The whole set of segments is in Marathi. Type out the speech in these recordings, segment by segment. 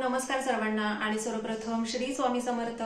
नमस्कार सर्वांना आणि सर्वप्रथम श्री स्वामी समर्थ.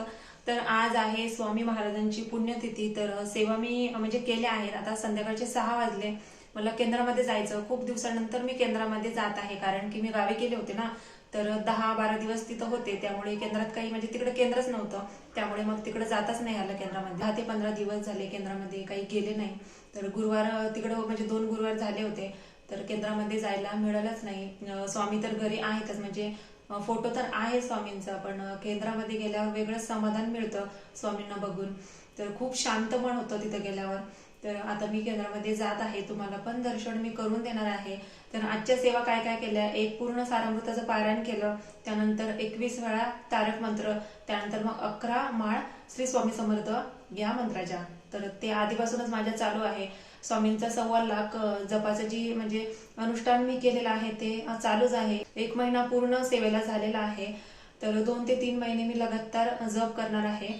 तर आज आहे स्वामी महाराजांची पुण्यतिथी. तर सेवा मी म्हणजे केल्या आहेत. आता संध्याकाळचे सहा वाजले. मला केंद्रामध्ये जायचं. खूप दिवसानंतर मी केंद्रामध्ये जात आहे. कारण की मी गावी गेले होते ना. तर दहा बारा दिवस तिथं होते. त्यामुळे केंद्रात काही म्हणजे तिकडे केंद्रच नव्हतं. त्यामुळे मग तिकडे जाताच नाही आलं केंद्रामध्ये. दहा ते पंधरा दिवस झाले केंद्रामध्ये काही गेले नाही. तर गुरुवार तिकडं म्हणजे दोन गुरुवार झाले होते. तर केंद्रामध्ये जायला मिळालंच नाही. स्वामी तर घरी आहेतच. म्हणजे फोटो तर आहे स्वामींचा पण केंद्रामध्ये गेल्यावर वेगळंच समाधान मिळतं स्वामींना बघून. तर खूप शांत पण होतं तिथं गेल्यावर. तर आता मी केंद्रामध्ये जात आहे तुम्हाला पण दर्शन मी करून देणार आहे. तर आजच्या सेवा काय काय केल्या? एक पूर्ण सारामृताचं पारायण केलं त्यानंतर एकवीस वेळा तारक मंत्र त्यानंतर मग अकरा माळ श्री स्वामी समर्थ या मंत्राच्या. तर ते आधीपासूनच माझ्या चालू आहे. स्वामींचा सव्वा लाख जपाचं जी म्हणजे अनुष्ठान मी केलेलं आहे ते चालूच आहे. एक महिना पूर्ण सेवेला झालेला आहे. तर दोन ते तीन महिने मी लगातार जप करणार आहे.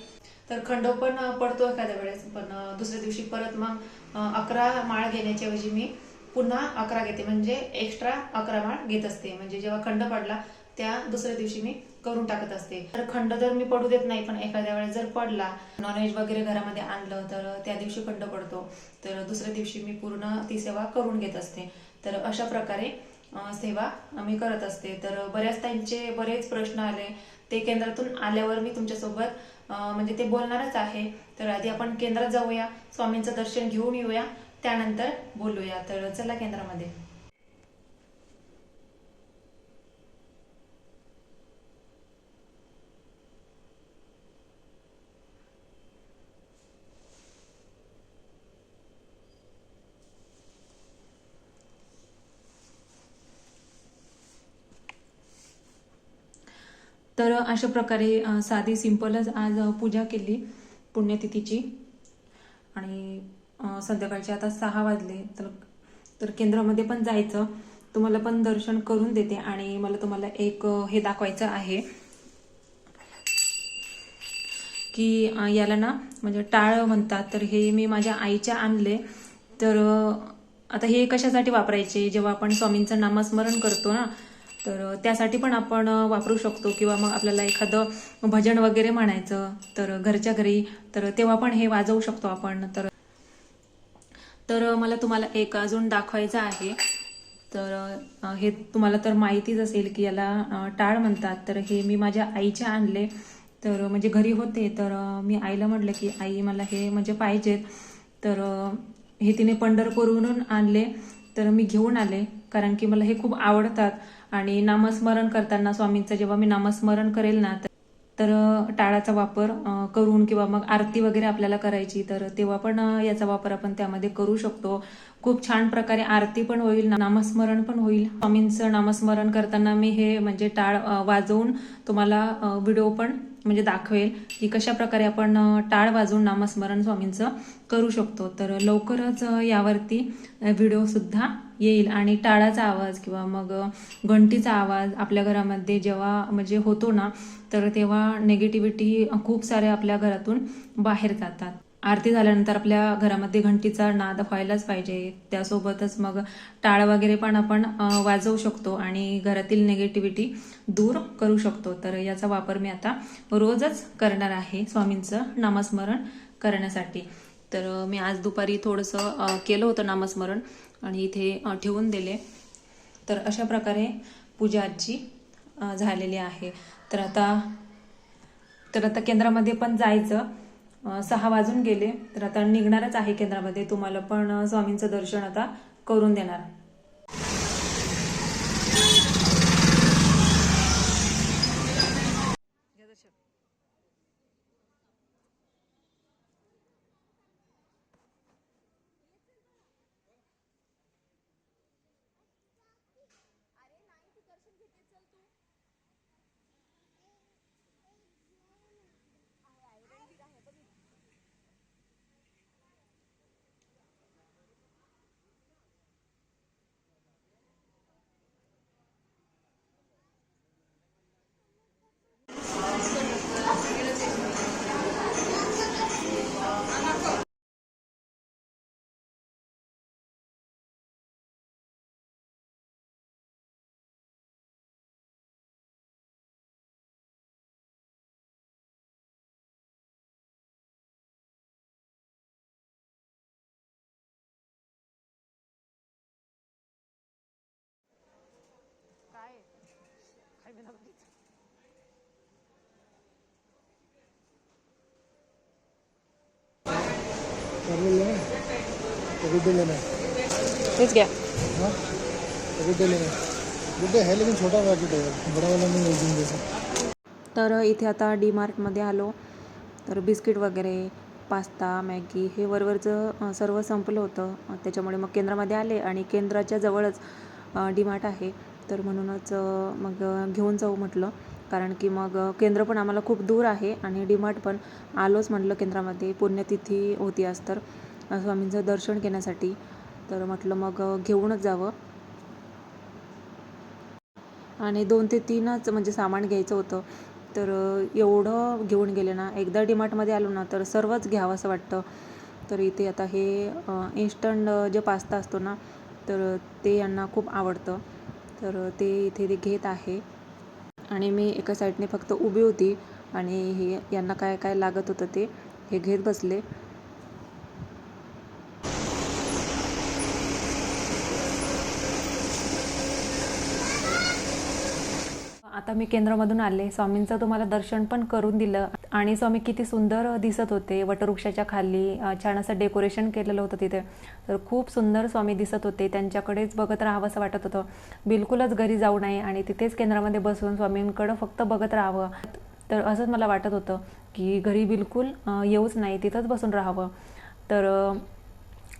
तर खंड पण पडतो एखाद्या वेळेस पण दुसऱ्या दिवशी परत मग अकरा माळ घेण्याच्या ऐवजी मी पुन्हा अकरा घेते. म्हणजे एक्स्ट्रा अकरा माळ घेत असते. म्हणजे जेव्हा खंड पडला त्या दुसऱ्या दिवशी मी करून टाकत असते. तर खंड तर मी पडू देत नाही पण एखाद्या वेळेस जर पडला नॉनव्हेज वगैरे घरामध्ये आणलं तर त्या दिवशी खंड पडतो. तर दुसऱ्या दिवशी मी पूर्ण ती सेवा करून घेत असते. तर अशा प्रकारे सेवा मी करत असते. तर बऱ्याच त्यांचे बरेच प्रश्न आले. ते केंद्रातून आल्यावर मी तुमच्यासोबत म्हणजे ते बोलणारच आहे. तर आधी आपण केंद्रात जाऊया. स्वामींचं दर्शन घेऊन येऊया. त्यानंतर बोलूया. तर चला केंद्रामध्ये. तर अशा प्रकारे साधी सिंपलच आज पूजा केली पुण्यतिथीची. आणि संध्याकाळचे आता सहा वाजले तर तर केंद्रामध्ये पण जायचं. तुम्हाला पण दर्शन करून देते आणि मला तुम्हाला एक हे दाखवायचं आहे की याला ना म्हणजे टाळ म्हणतात. तर हे मी माझ्या आईच्या आणले. तर आता हे कशासाठी वापरायचे? जेव्हा आपण स्वामींचं नामस्मरण करतो ना तर त्यासाठी पण आपण वापरू शकतो किंवा मग आपल्याला एखादं भजन वगैरे म्हणायचं तर घरच्या घरी तर तेव्हा पण हे वाजवू शकतो आपण. तर तर मला तुम्हाला एक अजून दाखवायचं आहे. तर हे तुम्हाला तर माहितीच असेल की याला टाळ म्हणतात. तर हे मी माझ्या आईच्या आणले. तर म्हणजे घरी होते. तर मी आईला म्हटलं की आई मला हे म्हणजे पाहिजेत. तर हे तिने पंढरपूरवरून आणले. तर मी घेऊन आले. कारण की मला हे खूप आवडतात. आणि नामस्मरण करताना स्वामींचं जेव्हा मी नामस्मरण करेल ना तर तर टाळाचा वापर करून किंवा मग आरती वगैरे आपल्याला करायची तर तेव्हा पण याचा वापर आपण त्यामध्ये करू शकतो. खूप छान प्रकारे आरती पण होईल नामस्मरण पण होईल. स्वामींचं नामस्मरण करताना मी हे म्हणजे टाळ वाजवून तुम्हाला व्हिडिओ पण म्हणजे दाखवेल की कशा प्रकारे आपण टाळ वाजवून नामस्मरण स्वामींचं करू शकतो. तर लवकरच यावरती व्हिडिओसुद्धा येईल. आणि टाळाचा आवाज किंवा मग घंटीचा आवाज आपल्या घरामध्ये जेव्हा म्हणजे होतो ना तर तेव्हा नेगेटिव्हिटी खूप साऱ्या आपल्या घरातून बाहेर जातात. आरती झाल्यानंतर आपल्या घरामध्ये घंटीचा नाद व्हायलाच पाहिजे. त्यासोबतच मग टाळ वगैरे पण आपण वाजवू शकतो आणि घरातील निगेटिव्हिटी दूर करू शकतो. तर याचा वापर मी आता रोजच करणार आहे स्वामींचं नामस्मरण करण्यासाठी. तर मी आज दुपारी थोडंसं केलं होतं नामस्मरण आणि इथे ठेवून दिले. तर अशा प्रकारे पूजा आजची झालेली आहे. तर आता तर आता केंद्रामध्ये पण जायचं. सहा वाजून गेले तर आता निघणारच आहे केंद्रामध्ये. तुम्हाला पण स्वामींचं दर्शन आता करून देणार. घ्या लेकिन छोटा पैकेट बड़ा वाला नहीं जैसा तर इथे आता डी मार्टमध्ये आलो. तर बिस्किट वगैरे पास्ता मॅगी हे वरवरचं सर्व संपलं होतं. त्याच्यामुळे मग केंद्रामध्ये आले आणि केंद्राच्या जवळच डी मार्ट आहे. तर म्हणूनच मग घेऊन जाऊ म्हटलं. कारण की मग केंद्र पण आम्हाला खूप दूर आहे आणि डीमार्ट पण आलोच म्हटलं केंद्रामध्ये पुण्यतिथी होती आज तर स्वामींचं दर्शन घेण्यासाठी. तर म्हटलं मग घेऊनच जावं. आणि दोन ते तीनच म्हणजे सामान घ्यायचं होतं. तर एवढं घेऊन गेले ना एकदा डीमार्टमध्ये आलो ना तर सर्वच घ्यावं असं वाटतं. तर इथे आता हे इन्स्टंट जे पास्ता असतो ना तर ते यांना खूप आवडतं. तर ते इथे ते घेत आहे. आणि मी एका साईडने फक्त उभी होती आणि हे यांना काय काय लागत होतं ते हे घेत बसले. आता मी केंद्रामधून आले. स्वामींचं तुम्हाला दर्शन पण करून दिलं आणि स्वामी किती सुंदर दिसत होते. वटवृक्षाच्या खाली छान असं डेकोरेशन केलेलं होतं तिथे. तर खूप सुंदर स्वामी दिसत होते. त्यांच्याकडेच बघत राहावं असं वाटत होतं. बिलकुलच घरी जाऊ नये आणि तिथेच केंद्रामध्ये बसून स्वामींकडं फक्त बघत राहावं. तर असंच मला वाटत होतं की घरी बिलकुल येऊच नाही. तिथंच बसून राहावं. तर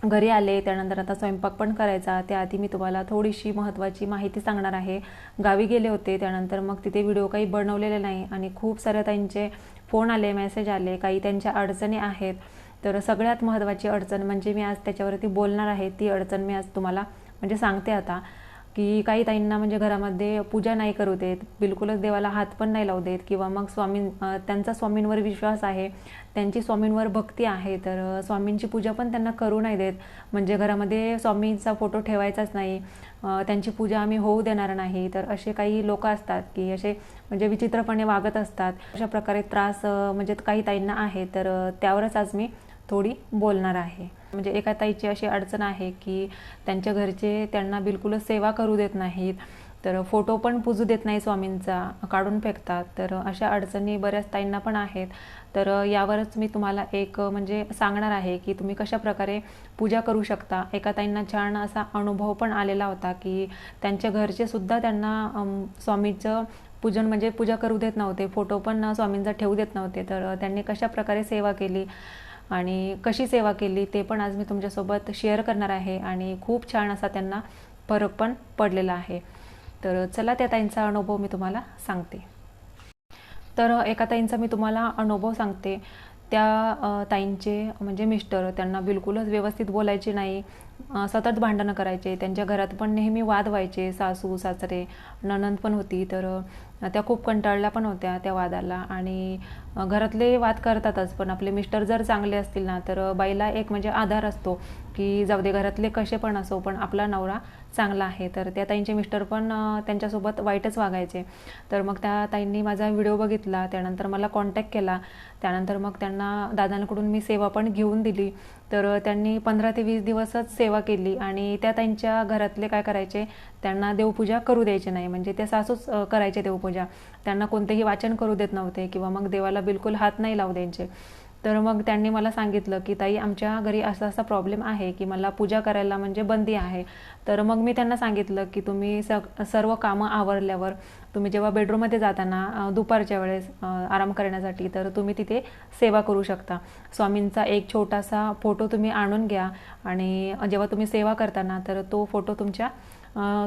घरी आले त्यानंतर आता स्वयंपाक पण करायचा. त्याआधी मी तुम्हाला थोडीशी महत्त्वाची माहिती सांगणार आहे. गावी गेले होते त्यानंतर मग तिथे व्हिडिओ काही बनवलेले नाही आणि खूप साऱ्या त्यांचे फोन आले मेसेज आले काही त्यांच्या अडचणी आहेत. तर सगळ्यात महत्त्वाची अडचण म्हणजे मी आज त्याच्यावरती बोलणार आहे. ती अडचण मी आज तुम्हाला म्हणजे सांगते आता. की काही ताईंना म्हणजे घरामध्ये पूजा नाही करू देत बिलकुलच देवाला हात पण नाही लावू देत किंवा मग स्वामी त्यांचा स्वामींवर विश्वास आहे त्यांची स्वामींवर भक्ती आहे तर स्वामींची पूजा पण त्यांना करू नाही देत. म्हणजे घरामध्ये स्वामींचा फोटो ठेवायचाच नाही त्यांची पूजा आम्ही होऊ देणार नाही तर असे काही लोक असतात की असे म्हणजे विचित्रपणे वागत असतात. अशा प्रकारे त्रास म्हणजे काही ताईंना आहे तर त्यावरच आज मी थोडी बोलणार आहे. म्हणजे एका ताईची अशी अडचण आहे की त्यांच्या घरचे त्यांना बिलकुलच सेवा करू देत नाहीत. तर फोटो पण पुजू देत नाही स्वामींचा काढून फेकतात. तर अशा अडचणी बऱ्याच ताईंना पण आहेत. तर यावरच मी तुम्हाला एक म्हणजे सांगणार आहे की तुम्ही कशा प्रकारे पूजा करू शकता. एका ताईंना छान असा अनुभव पण आलेला होता की त्यांच्या घरचे सुद्धा त्यांना स्वामीचं पूजन म्हणजे पूजा करू देत नव्हते. फोटो पण स्वामींचा ठेवू देत नव्हते. तर त्यांनी कशा प्रकारे सेवा केली? आणि कशी सेवा केली ते पण आज मी तुमच्यासोबत शेअर करणार आहे आणि खूप छान असा त्यांना फरक पण पडलेला आहे. तर चला त्या ताईंचा अनुभव मी तुम्हाला सांगते. तर एका ताईंचा मी तुम्हाला अनुभव सांगते. त्या ताईंचे म्हणजे मिस्टर त्यांना बिलकुलच व्यवस्थित बोलायचे नाही. सतत भांडणं करायचे त्यांच्या घरात पण नेहमी वाद व्हायचे सासू सासरे नणंद पण होती तर त्या खूप कंटाळल्या पण होत्या त्या वादाला. आणि घरातले वाद करतातच पण आपले मिस्टर जर चांगले असतील ना तर बाईला एक म्हणजे आधार असतो की जाऊ दे घरातले कसे पण असो पण आपला नवरा चांगला आहे. तर त्या ताईंचे मिस्टर पण त्यांच्यासोबत वाईटच वागायचे. तर मग त्या ताईंनी माझा व्हिडिओ बघितला त्यानंतर मला कॉन्टॅक्ट केला त्यानंतर मग त्यांना दादांकडून मी सेवा पण घेऊन दिली. तर त्यांनी पंधरा ते वीस दिवसच सेवा केली आणि त्या त्यांच्या घरातले काय करायचे त्यांना देवपूजा करू द्यायचे नाही. म्हणजे ते सासूच करायचे देवपूजा. त्यांना कोणतेही वाचन करू देत नव्हते किंवा मग देवाला बिलकुल हात नाही लावू द्यायचे. तर मग त्यांनी मला सांगितलं की ताई आमच्या घरी असा असा प्रॉब्लेम आहे की मला पूजा करायला म्हणजे बंदी आहे. तर मग मी त्यांना सांगितलं की तुम्ही स सर्व कामं आवरल्यावर तुम्ही जेव्हा बेडरूममध्ये जाताना दुपारच्या वेळेस आराम करण्यासाठी तर तुम्ही तिथे सेवा करू शकता. स्वामींचा एक छोटासा फोटो तुम्ही आणून घ्या आणि जेव्हा तुम्ही सेवा करताना तर तो फोटो तुमच्या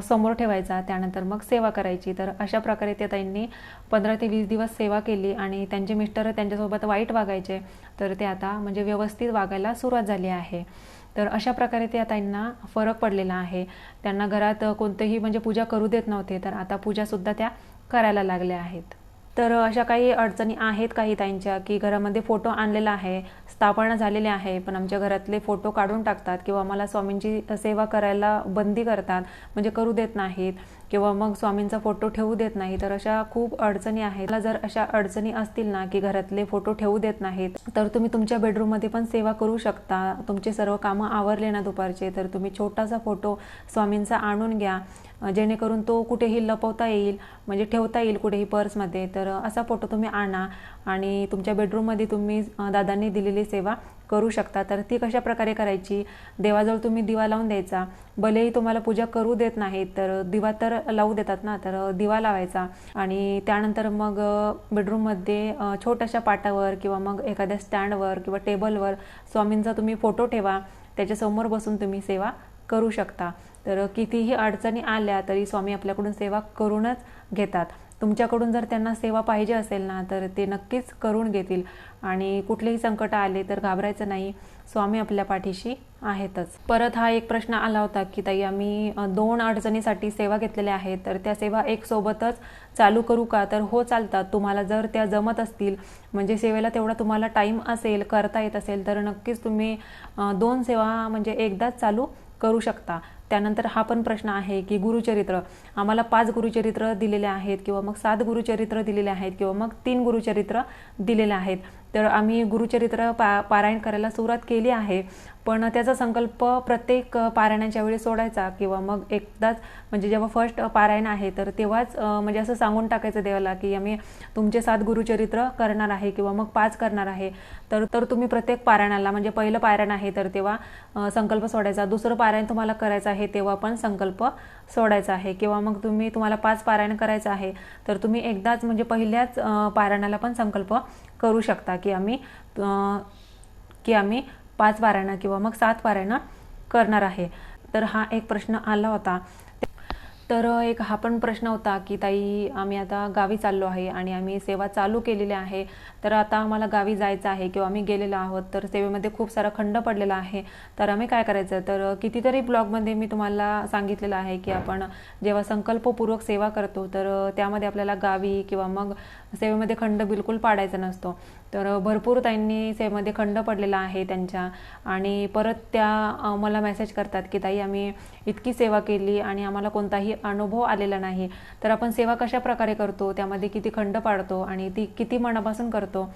समोर ठेवायचा त्यानंतर मग सेवा करायची. तर अशा प्रकारे त्या ताईंनी पंधरा ते वीस दिवस सेवा केली आणि त्यांचे मिस्टर त्यांच्यासोबत वाईट वागायचे. तर ते आता म्हणजे व्यवस्थित वागायला सुरुवात झाली आहे. तर अशा प्रकारे त्या ताईंना फरक पडलेला आहे. त्यांना घरात कोणतेही म्हणजे पूजा करू देत नव्हते. तर आता पूजासुद्धा त्या करायला लागल्या आहेत. तर अशा काही अडचणी आहेत काही ताईंच्या की घरामध्ये फोटो आणलेला आहे स्थापना झालेली आहे पण आमच्या घरातले फोटो काढून टाकतात किंवा मला स्वामींची सेवा करायला बंदी करतात म्हणजे करू देत नाहीत. किंवा मग स्वामींचा फोटो ठेवू देत नाही तर अशा खूप अडचणी आहेत. जर अशा अडचणी असतील ना की घरातले फोटो ठेवू देत नाहीत तर तुम्ही तुमच्या बेडरूममध्ये पण सेवा करू शकता. तुमचे सर्व कामं आवरले ना दुपारचे तर तुम्ही छोटासा फोटो स्वामींचा आणून घ्या. जेणेकरून तो कुठेही लपवता येईल म्हणजे ठेवता येईल कुठेही पर्समध्ये. तर असा फोटो तुम्ही आणा आणि तुमच्या बेडरूममध्ये तुम्ही दादांनी दिलेली सेवा करू शकता. तर ती कशा प्रकारे करायची? देवाजवळ तुम्ही दिवा लावून द्यायचा. भलेही तुम्हाला पूजा करू देत नाहीत तर दिवा तर लावू देतात ना तर दिवा लावायचा. आणि त्यानंतर मग बेडरूममध्ये छोट्याशा पाटावर किंवा मग एखाद्या स्टँडवर किंवा टेबलवर स्वामींचा तुम्ही फोटो ठेवा. त्याच्यासमोर बसून तुम्ही सेवा करू शकता. तर कितीही अडचणी आल्या तरी स्वामी आपल्याकडून सेवा करूनच घेतात. तुमच्याकडून जर त्यांना सेवा पाहिजे असेल ना तर ते नक्कीच करून घेतील. आणि कुठलेही संकट आले तर घाबरायचं नाही. स्वामी आपल्या पाठीशी आहेतच. परत हा एक प्रश्न आला होता की ताई आम्ही दोन अडचणीसाठी सेवा घेतलेल्या आहेत तर त्या सेवा एक सोबतच चालू करू का? तर हो चालतात. तुम्हाला जर त्या जमत असतील म्हणजे सेवेला तेवढा तुम्हाला टाईम असेल करता येत असेल तर नक्कीच तुम्ही दोन सेवा म्हणजे एकदाच चालू करू शकता. त्यानंतर हा पण प्रश्न आहे की गुरुचरित्र आम्हाला पाच गुरुचरित्र दिलेले आहेत किंवा मग सात गुरुचरित्र दिलेले आहेत किंवा मग तीन गुरुचरित्र दिलेले आहेत. तर आम्ही गुरुचरित्र पा पारायण करायला सुरुवात केली आहे. पण त्याचा संकल्प प्रत्येक पारायणाच्या वेळी सोडायचा किंवा मग एकदाच म्हणजे जेव्हा फर्स्ट पारायण आहे तर तेव्हाच म्हणजे असं सांगून टाकायचं देवाला की आम्ही तुमचे सात गुरुचरित्र करणार आहे किंवा मग पाच करणार आहे. तर तर तुम्ही प्रत्येक पारायणाला म्हणजे पहिलं पारायण आहे तर तेव्हा संकल्प सोडायचा. दुसरं पारायण तुम्हाला करायचं आहे तेव्हा पण संकल्प सोडायचा आहे. किंवा मग तुम्ही तुम्हाला पाच पारायण करायचं आहे तर तुम्ही एकदाच म्हणजे पहिल्याच पारायणाला पण संकल्प करू शकता की आम्ही की आम्ही पाच पारायणं किंवा मग सात पारायणं करणार आहे. तर हा एक प्रश्न आला होता. तर एक हा पण प्रश्न होता की ताई आम्ही आता गावी चाललो आहे आणि आम्ही सेवा चालू केलेली आहे. तर आता आम्हाला गावी जायचं आहे किंवा आम्ही गेलेलो आहोत तर सेवेमध्ये खूप सारा खंड पडलेला आहे. तर आम्ही काय करायचं? तर कितीतरी ब्लॉगमध्ये मी तुम्हाला सांगितलेलं आहे की आपण जेव्हा संकल्पपूर्वक सेवा करतो तर त्यामध्ये आपल्याला गावी किंवा मग सेवेमध्ये खंड बिलकुल पाडायचा नसतो. तर भरपूर ताईंनी सेवेमध्ये खंड पडलेला आहे त्यांच्या. आणि परत त्या मला मेसेज करतात की ताई आम्ही इतकी सेवा केली आणि आम्हाला कोणताही अनुभव आलेला नाही. तर आपण सेवा कशा प्रकारे करतो? त्यामध्ये किती खंड पाडतो आणि ती किती मनापासून करतो?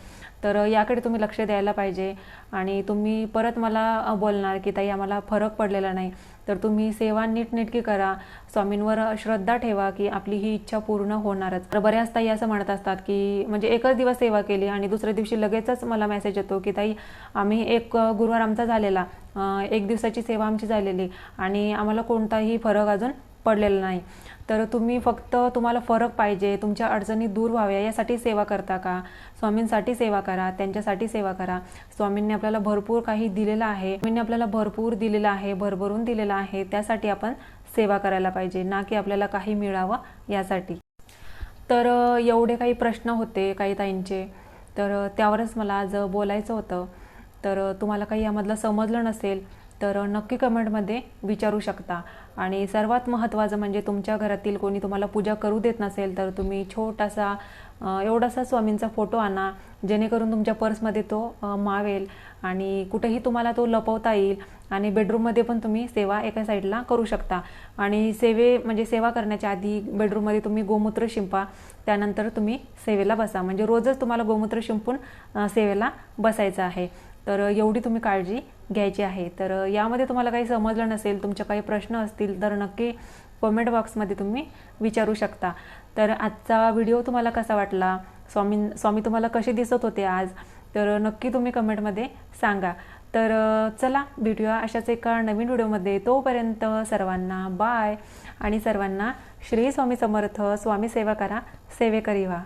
तर याकडे तुम्ही लक्ष द्यायला पाहिजे. आणि तुम्ही परत मला बोलणार की ताई आम्हाला फरक पडलेला नाही. तर तुम्ही सेवा नीटनेटकी करा. स्वामींवर श्रद्धा ठेवा की आपली ही इच्छा पूर्ण होणारच. तर बऱ्याच ताई असं म्हणत असतात की म्हणजे एकच दिवस सेवा केली आणि दुसऱ्या दिवशी लगेचच मला मेसेज येतो की ताई आम्ही एक गुरुवार आमचा झालेला. एक दिवसाची सेवा आमची झालेली आणि आम्हाला कोणताही फरक अजून पडलेलं नाही. तर तुम्ही फक्त तुम्हाला फरक पाहिजे तुमच्या अडचणी दूर व्हाव्या यासाठी सेवा करता का? स्वामींसाठी सेवा करा त्यांच्यासाठी सेवा करा. स्वामींनी आपल्याला भरपूर काही दिलेलं आहे. स्वामींनी आपल्याला भरपूर दिलेलं आहे भरभरून दिलेलं आहे त्यासाठी आपण सेवा करायला पाहिजे ना की आपल्याला काही मिळावं यासाठी. तर एवढे काही प्रश्न होते काही ताईंचे. तर त्यावरच मला आज बोलायचं होतं. तर तुम्हाला काही यामधलं समजलं नसेल तर नक्की कमेंटमध्ये विचारू शकता. आणि सर्वात महत्त्वाचं म्हणजे तुमच्या घरातील कोणी तुम्हाला पूजा करू देत नसेल तर तुम्ही छोटासा एवढासा स्वामींचा फोटो आणा जेणेकरून तुमच्या पर्समध्ये तो मावेल आणि कुठेही तुम्हाला तो लपवता येईल आणि बेडरूममध्ये पण तुम्ही सेवा एका साईडला करू शकता. आणि सेवे म्हणजे सेवा करण्याच्या आधी बेडरूममध्ये तुम्ही गोमूत्र शिंपा त्यानंतर तुम्ही सेवेला बसा. म्हणजे रोजच तुम्हाला गोमूत्र शिंपून सेवेला बसायचं आहे. तर एवढी तुम्ही काळजी घ्यायची आहे. तर यामध्ये तुम्हाला काही समजलं नसेल तुमचे काही प्रश्न असतील तर नक्की कमेंट बॉक्समध्ये तुम्ही विचारू शकता. तर आजचा व्हिडिओ तुम्हाला कसा वाटला? स्वामी स्वामी तुम्हाला कसे दिसत होते आज? तर नक्की तुम्ही कमेंटमध्ये सांगा. तर चला भेटूया अशाच एका नवीन व्हिडिओमध्ये तोपर्यंत सर्वांना बाय आणि सर्वांना श्री स्वामी समर्थ स्वामी सेवा करा सेवेकरी व्हा.